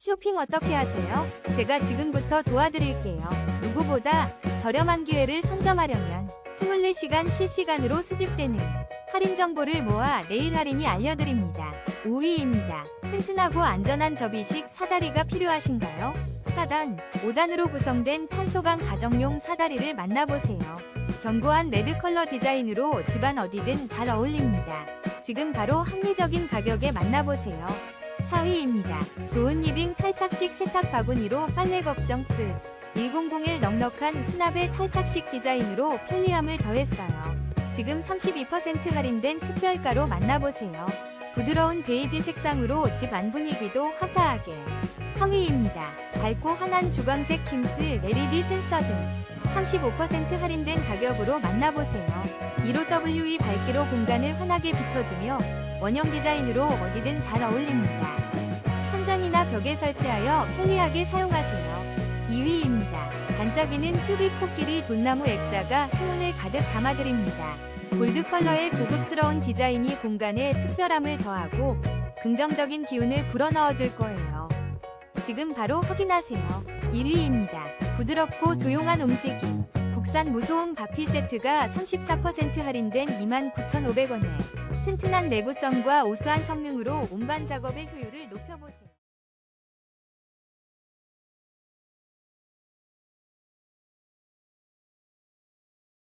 쇼핑 어떻게 하세요? 제가 지금부터 도와드릴게요. 누구보다 저렴한 기회를 선점하려면 24시간 실시간으로 수집되는 할인 정보를 모아 내일 할인이 알려드립니다. 5위입니다. 튼튼하고 안전한 접이식 사다리가 필요하신가요? 4단, 5단으로 구성된 탄소강 가정용 사다리를 만나보세요. 견고한 레드 컬러 디자인으로 집안 어디든 잘 어울립니다. 지금 바로 합리적인 가격에 만나보세요. 4위입니다. 좋은 리빙 탈착식 세탁 바구니로 빨래 걱정 끝. 100을 넉넉한 수납의 탈착식 디자인으로 편리함을 더했어요. 지금 32% 할인된 특별가로 만나보세요. 부드러운 베이지 색상으로 집 안 분위기도 화사하게. 3위입니다. 밝고 환한 주광색 킴스 LED 센서 등 35% 할인된 가격으로 만나보세요. 15WE 밝기로 공간을 환하게 비춰주며 원형 디자인으로 어디든 잘 어울립니다. 천장이나 벽에 설치하여 편리하게 사용하세요. 2위입니다. 반짝이는 큐빅 코끼리 돈나무 액자가 행운을 가득 담아드립니다. 골드 컬러의 고급스러운 디자인이 공간에 특별함을 더하고 긍정적인 기운을 불어넣어줄 거예요. 지금 바로 확인하세요. 1위입니다. 부드럽고 조용한 움직임. 국산 무소음 바퀴 세트가 34% 할인된 29,500원에 튼튼한 내구성과 우수한 성능으로 운반 작업의 효율을 높여보세요.